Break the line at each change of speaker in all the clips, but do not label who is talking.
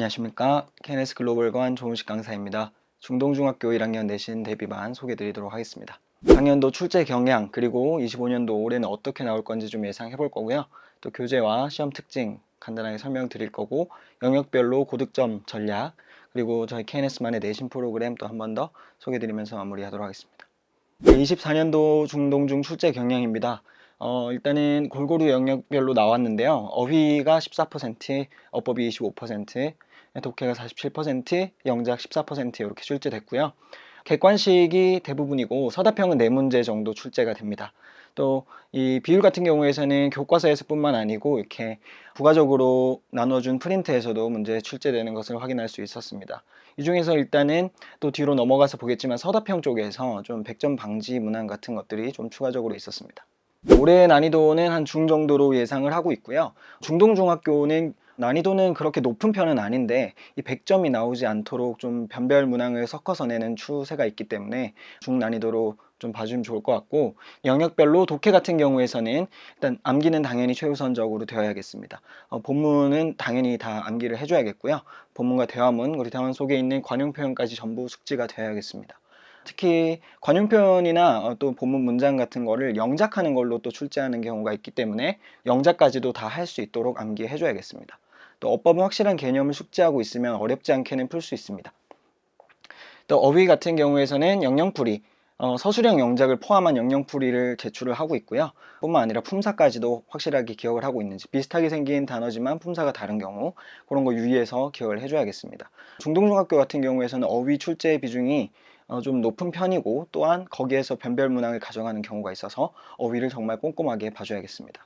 안녕하십니까. KNS 글로벌관 조은식 강사입니다. 중동중학교 1학년 내신 대비반 소개드리도록 하겠습니다. 작년도 출제 경향 그리고 25년도 올해는 어떻게 나올 건지 좀 예상해 볼 거고요. 또 교재와 시험 특징 간단하게 설명드릴 거고 영역별로 고득점 전략 그리고 저희 KNS만의 내신 프로그램 또 한 번 더 소개드리면서 마무리하도록 하겠습니다. 24년도 중동중 출제 경향입니다. 어, 일단은 골고루 영역별로 나왔는데요. 어휘가 14%, 어법이 25%, 독해가 47%, 영작 14% 이렇게 출제됐고요. 객관식이 대부분이고 서답형은 4문제 정도 출제가 됩니다. 또 이 비율 같은 경우에서는 교과서에서뿐만 아니고 이렇게 부가적으로 나눠준 프린트에서도 문제 출제되는 것을 확인할 수 있었습니다. 이 중에서 일단은 또 뒤로 넘어가서 보겠지만 서답형 쪽에서 좀 100점 방지 문항 같은 것들이 좀 추가적으로 있었습니다. 올해 난이도는 한 중 정도로 예상을 하고 있고요. 중동중학교는 난이도는 그렇게 높은 편은 아닌데 이 100점이 나오지 않도록 좀 변별 문항을 섞어서 내는 추세가 있기 때문에 중난이도로 좀 봐주면 좋을 것 같고 영역별로 독해 같은 경우에서는 일단 암기는 당연히 최우선적으로 되어야겠습니다. 어, 본문은 당연히 다 암기를 해줘야겠고요. 본문과 대화문 그리고 대화문 속에 있는 관용 표현까지 전부 숙지가 되어야겠습니다. 특히 관용 표현이나 어, 또 본문 문장 같은 거를 영작하는 걸로 또 출제하는 경우가 있기 때문에 영작까지도 다 할 수 있도록 암기해 줘야겠습니다. 또 어법은 확실한 개념을 숙지하고 있으면 어렵지 않게는 풀 수 있습니다. 또 어휘 같은 경우에서는 영영풀이 어, 서술형 영작을 포함한 영영풀이를 제출을 하고 있고요. 뿐만 아니라 품사까지도 확실하게 기억을 하고 있는지 비슷하게 생긴 단어지만 품사가 다른 경우 그런 거 유의해서 기억을 해줘야겠습니다. 중동중학교 같은 경우에서는 어휘 출제 비중이 어, 좀 높은 편이고 또한 거기에서 변별 문항을 가져가는 경우가 있어서 어휘를 정말 꼼꼼하게 봐줘야겠습니다.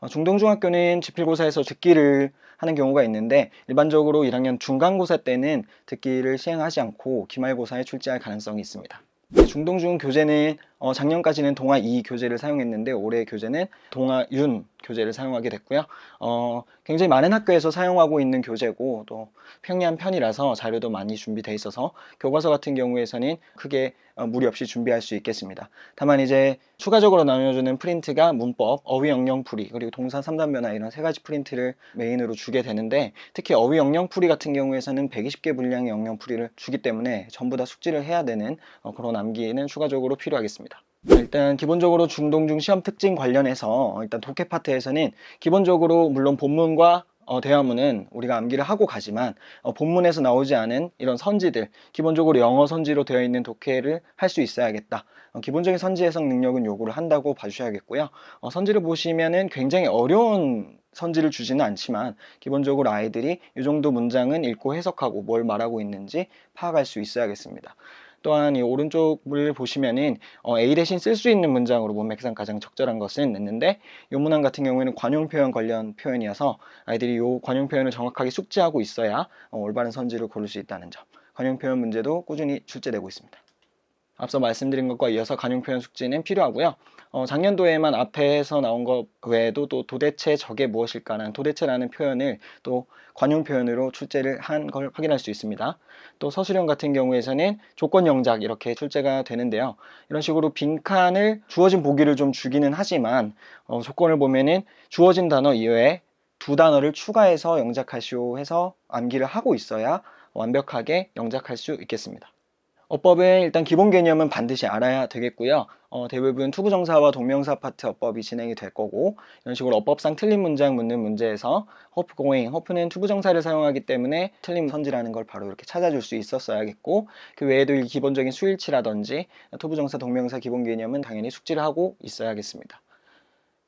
어, 중동중학교는 지필고사에서 듣기를 하는 경우가 있는데 일반적으로 1학년 중간고사 때는 듣기를 시행하지 않고 기말고사에 출제할 가능성이 있습니다. 중동중 교재는 어, 작년까지는 동아 2 교재를 사용했는데 올해 교재는 동아 윤 교재를 사용하게 됐고요. 어, 굉장히 많은 학교에서 사용하고 있는 교재고 또 평이한 편이라서 자료도 많이 준비되어 있어서 교과서 같은 경우에서는 크게 어, 무리 없이 준비할 수 있겠습니다. 다만 이제 추가적으로 나눠주는 프린트가 문법, 어휘 영영풀이 그리고 동사 3단 변화 이런 세 가지 프린트를 메인으로 주게 되는데 특히 어휘 영영풀이 같은 경우에서는 120개 분량의 영영풀이를 주기 때문에 전부 다 숙지를 해야 되는 어, 그런 암기는 추가적으로 필요하겠습니다. 일단 기본적으로 중동중 시험 특징 관련해서 일단 독해 파트에서는 기본적으로 물론 본문과 어, 대화문은 우리가 암기를 하고 가지만 어, 본문에서 나오지 않은 이런 선지들 기본적으로 영어 선지로 되어 있는 독해를 할 수 있어야겠다. 어, 기본적인 선지 해석 능력은 요구를 한다고 봐주셔야겠고요. 어, 선지를 보시면은 굉장히 어려운 선지를 주지는 않지만 기본적으로 아이들이 이 정도 문장은 읽고 해석하고 뭘 말하고 있는지 파악할 수 있어야겠습니다. 또한 이 오른쪽을 보시면은 어, A 대신 쓸 수 있는 문장으로 문맥상 가장 적절한 것은 냈는데 이 문항 같은 경우에는 관용 표현 관련 표현이어서 아이들이 이 관용 표현을 정확하게 숙지하고 있어야 어, 올바른 선지를 고를 수 있다는 점. 관용 표현 문제도 꾸준히 출제되고 있습니다. 앞서 말씀드린 것과 이어서 관용 표현 숙지는 필요하고요. 어, 작년도에만 앞에서 나온 것 외에도 또 도대체 저게 무엇일까라는 도대체라는 표현을 또 관용 표현으로 출제를 한 걸 확인할 수 있습니다. 또 서술형 같은 경우에서는 조건 영작 이렇게 출제가 되는데요. 이런 식으로 빈칸을 주어진 보기를 좀 주기는 하지만 어, 조건을 보면은 주어진 단어 이외에 두 단어를 추가해서 영작하시오 해서 암기를 하고 있어야 완벽하게 영작할 수 있겠습니다. 어법의 일단 기본 개념은 반드시 알아야 되겠고요. 어, 대부분 투부정사와 동명사 파트 어법이 진행이 될 거고 이런 식으로 어법상 틀린 문장 묻는 문제에서 going, hope는 투부정사를 사용하기 때문에 틀린 선지라는 걸 바로 이렇게 찾아줄 수 있었어야겠고 그 외에도 이 기본적인 수일치라든지 투부정사, 동명사 기본 개념은 당연히 숙지를 하고 있어야겠습니다.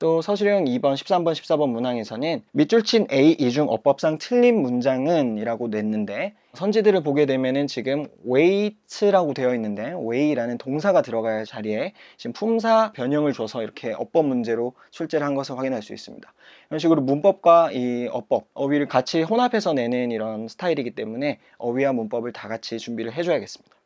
또 서술형 2번, 13번, 14번 문항에서는 밑줄 친 A 이중 어법상 틀린 문장은 이라고 냈는데 선지들을 보게 되면은 지금 wait라고 되어 있는데 weigh라는 동사가 들어갈 자리에 지금 품사 변형을 줘서 이렇게 어법 문제로 출제를 한 것을 확인할 수 있습니다. 이런 식으로 문법과 이 어법, 어휘를 같이 혼합해서 내는 이런 스타일이기 때문에 어휘와 문법을 다 같이 준비를 해줘야겠습니다.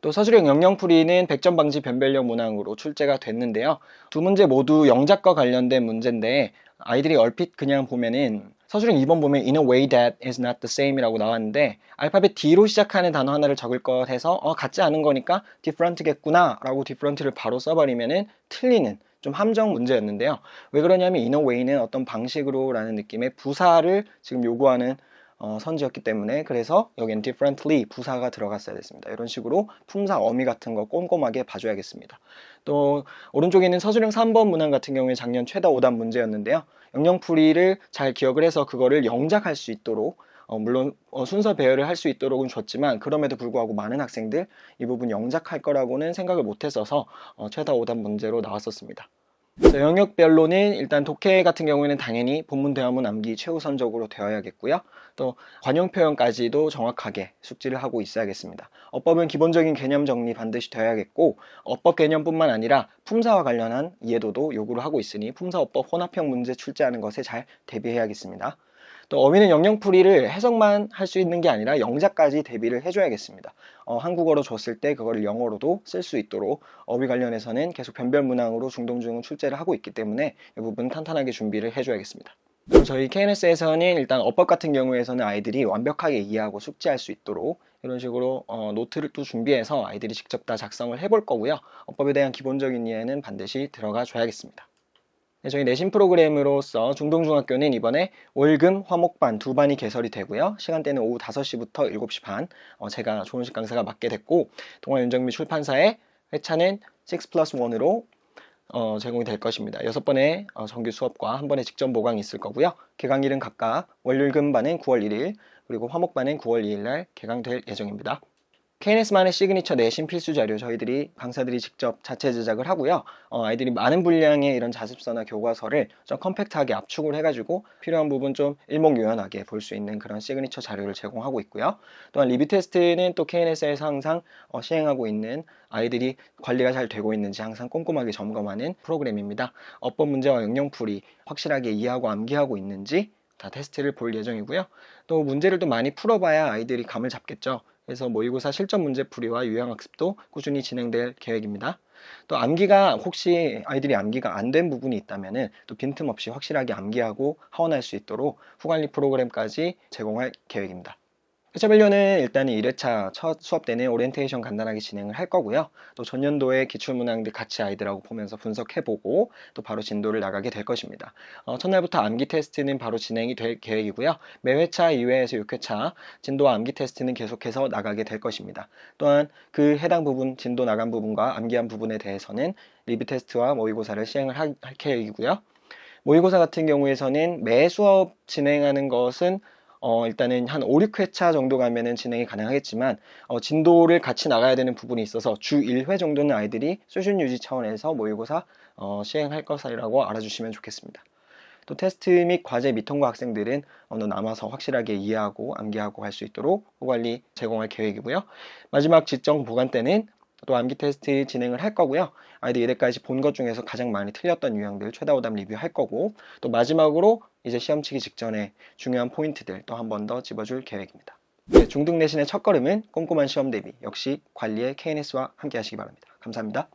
또 서술형 영영풀이는 100점 방지 변별력 문항으로 출제가 됐는데요. 두 문제 모두 영작과 관련된 문제인데 아이들이 얼핏 그냥 보면은 서술형 2번 보면 in a way that is not the same 이라고 나왔는데 알파벳 D로 시작하는 단어 하나를 적을 것 해서 어, 같지 않은 거니까 different겠구나 라고 different를 바로 써버리면은 틀리는 좀 함정 문제였는데요. 왜 그러냐면 in a way는 어떤 방식으로 라는 느낌의 부사를 지금 요구하는 어, 선지였기 때문에 그래서 여기는 differently 부사가 들어갔어야 됐습니다. 이런 식으로 품사 어미 같은 거 꼼꼼하게 봐줘야겠습니다. 또 오른쪽에 있는 서술형 3번 문항 같은 경우에 작년 최다 오답 문제였는데요. 영영풀이를 잘 기억을 해서 그거를 영작할 수 있도록 어, 물론 어, 순서 배열을 할 수 있도록은 줬지만 그럼에도 불구하고 많은 학생들 이 부분 영작할 거라고는 생각을 못했어서 어, 최다 오답 문제로 나왔었습니다. 자, 영역별로는 일단 독해 같은 경우에는 당연히 본문 대화문 암기 최우선적으로 되어야겠고요. 또 관용 표현까지도 정확하게 숙지를 하고 있어야겠습니다. 어법은 기본적인 개념 정리 반드시 되어야겠고 어법 개념뿐만 아니라 품사와 관련한 이해도도 요구를 하고 있으니 품사어법 혼합형 문제 출제하는 것에 잘 대비해야겠습니다. 또 어휘는 영영풀이를 해석만 할 수 있는 게 아니라 영작까지 대비를 해줘야겠습니다. 어, 한국어로 줬을 때 그거를 영어로도 쓸 수 있도록 어휘 관련해서는 계속 변별 문항으로 중동중은 출제를 하고 있기 때문에 이 부분 탄탄하게 준비를 해줘야겠습니다. 그리고 저희 KNS에서는 일단 어법 같은 경우에서는 아이들이 완벽하게 이해하고 숙지할 수 있도록 이런 식으로 어, 노트를 또 준비해서 아이들이 직접 다 작성을 해볼 거고요. 어법에 대한 기본적인 이해는 반드시 들어가 줘야겠습니다. 네, 저희 내신 프로그램으로서 중동중학교는 이번에 월금, 화목반 두 반이 개설이 되고요. 시간대는 오후 5시부터 7시 반. 어, 제가 조은식 강사가 맡게 됐고, 동아윤정미 출판사의 회차는 6 플러스 1으로 어, 제공이 될 것입니다. 여섯 번의 어, 정규 수업과 한 번의 직전 보강이 있을 거고요. 개강일은 각각 월요일금 반은 9월 1일, 그리고 화목반은 9월 2일 날 개강될 예정입니다. KNS만의 시그니처 내신 필수 자료 저희들이 강사들이 직접 자체 제작을 하고요. 어, 아이들이 많은 분량의 이런 자습서나 교과서를 좀 컴팩트하게 압축을 해가지고 필요한 부분 좀 일목요연하게 볼 수 있는 그런 시그니처 자료를 제공하고 있고요. 또한 리뷰 테스트는 또 KNS에서 항상 어, 시행하고 있는 아이들이 관리가 잘 되고 있는지 항상 꼼꼼하게 점검하는 프로그램입니다. 어법 문제와 응용풀이 확실하게 이해하고 암기하고 있는지 다 테스트를 볼 예정이고요. 또 문제를 또 많이 풀어봐야 아이들이 감을 잡겠죠. 그래서 모의고사 실전 문제 풀이와 유형 학습도 꾸준히 진행될 계획입니다. 또 암기가 혹시 아이들이 암기가 안 된 부분이 있다면은 또 빈틈없이 확실하게 암기하고 하원할 수 있도록 후관리 프로그램까지 제공할 계획입니다. 회차별료는 일단 1회차 첫 수업 때는 오리엔테이션 간단하게 진행을 할 거고요. 또 전년도의 기출문항들 같이 아이들하고 보면서 분석해보고 또 바로 진도를 나가게 될 것입니다. 어, 첫날부터 암기 테스트는 바로 진행이 될 계획이고요. 매 회차 2회에서 6회차 진도와 암기 테스트는 계속해서 나가게 될 것입니다. 또한 그 해당 부분, 진도 나간 부분과 암기한 부분에 대해서는 리뷰 테스트와 모의고사를 시행을 할, 할 계획이고요. 모의고사 같은 경우에서는 매 수업 진행하는 것은 어, 일단은 한 5, 6회차 정도 가면은 진행이 가능하겠지만, 어, 진도를 같이 나가야 되는 부분이 있어서 주 1회 정도는 아이들이 수준 유지 차원에서 모의고사 어, 시행할 것이라고 알아주시면 좋겠습니다. 또 테스트 및 과제 미통과 학생들은 어느 남아서 확실하게 이해하고 암기하고 할 수 있도록 후관리 제공할 계획이고요. 마지막 지정 보관 때는 또 암기 테스트 진행을 할 거고요. 아이들 이때까지 본 것 중에서 가장 많이 틀렸던 유형들 최다 오답 리뷰할 거고 또 마지막으로 이제 시험 치기 직전에 중요한 포인트들 또 한 번 더 집어줄 계획입니다. 네, 중등 내신의 첫걸음은 꼼꼼한 시험 대비 역시 관리의 KNS와 함께 하시기 바랍니다. 감사합니다.